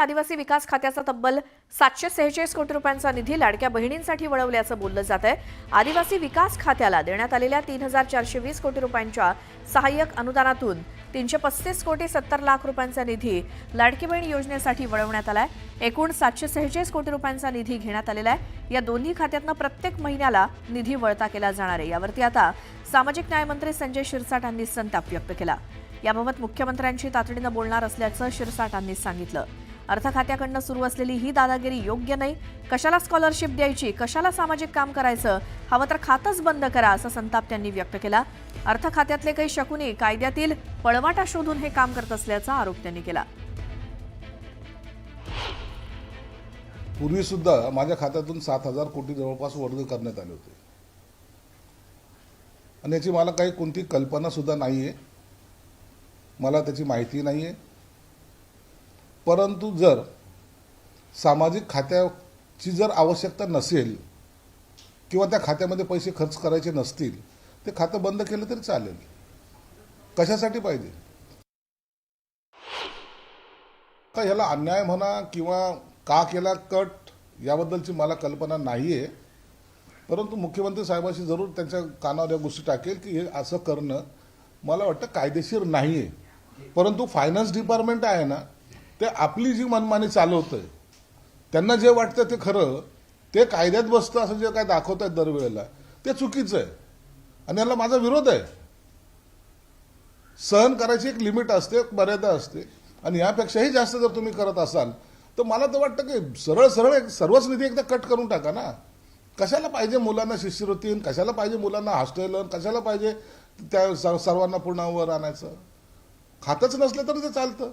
आदिवासी विकास खात्याचा तब्बल सातशे सेहेचाळीस कोटी रुपयांचा निधी लाडक्या बहिणींसाठी वळवल्याचं बोललं जात आहे. आदिवासी विकास खात्याला देण्यात आलेल्या तीन हजार चारशे वीस कोटी रुपयांच्या सहाय्यक अनुदानातून तीनशे पस्तीस कोटी सत्तर लाख रुपयांचा निधी लाडकी बहीण योजनेसाठी वळवण्यात आलाय. एकूण सातशे सेहेचाळीस कोटी रुपयांचा निधी घेण्यात आलेला आहे. या दोन्ही खात्यातनं प्रत्येक महिन्याला निधी वळता केला जाणार आहे. यावरती आता सामाजिक न्यायमंत्री संजय शिरसाटांनी संताप व्यक्त केला. याबाबत मुख्यमंत्र्यांशी तातडीनं बोलणार असल्याचं शिरसाटांनी सांगितलं. अर्थ खात्याकडनं सुरू असलेली ही दादागिरी योग्य नाही. कशाला स्कॉलरशिप द्यायची? कशाला सामाजिक काम करायचं? हवं तर खातंच बंद करा असा संताप त्यांनी व्यक्त केला. अर्थ खात्यातले काही शकुनी कायद्यातील पळवाटा शोधून हे काम करत असल्याचा आरोप त्यांनी केला. पूर्वीसुद्धा माझ्या खात्यातून सात हजार कोटी जवळपास वर्ग करण्यात आले होते. आणि याची मला काही कोणती कल्पनासुद्धा नाही आहे मला त्याची माहिती नाही आहे परंतु जर सामाजिक खात्याची जर आवश्यकता नसेल किंवा त्या खात्यामध्ये पैसे खर्च करायचे नसतील ते खातं बंद केलं तरी चालेल. कशासाठी पाहिजे? का ह्याला अन्याय म्हणा किंवा का केला कट याबद्दलची मला कल्पना नाही आहे परंतु मुख्यमंत्री साहेबांशी जरूर त्यांच्या कानावर या गोष्टी टाकेल की हे असं करणं मला वाटतं कायदेशीर नाही आहे परंतु फायनान्स डिपार्टमेंट आहे ना ते आपली जी मनमानी चालवतंय त्यांना जे वाटतं ते खरं ते कायद्यात बसतं असं जे काय दाखवत आहेत दरवेळेला ते चुकीचं आहे आणि याला माझा विरोध आहे. सहन करायची एक लिमिट असते एक मर्यादा असते. आणि यापेक्षाही जास्त जर तुम्ही करत असाल तर मला तर वाटतं की सरळ सरळ एक सर्वच निधी एकदा कट करून टाका ना. कशाला पाहिजे मुलांना शिष्यवृत्ती कशाला पाहिजे मुलांना हॉस्टेल कशाला पाहिजे त्या स- सर्वांना पुन्हा वर आणायचं? खातच नसलं तरी ते चालतं.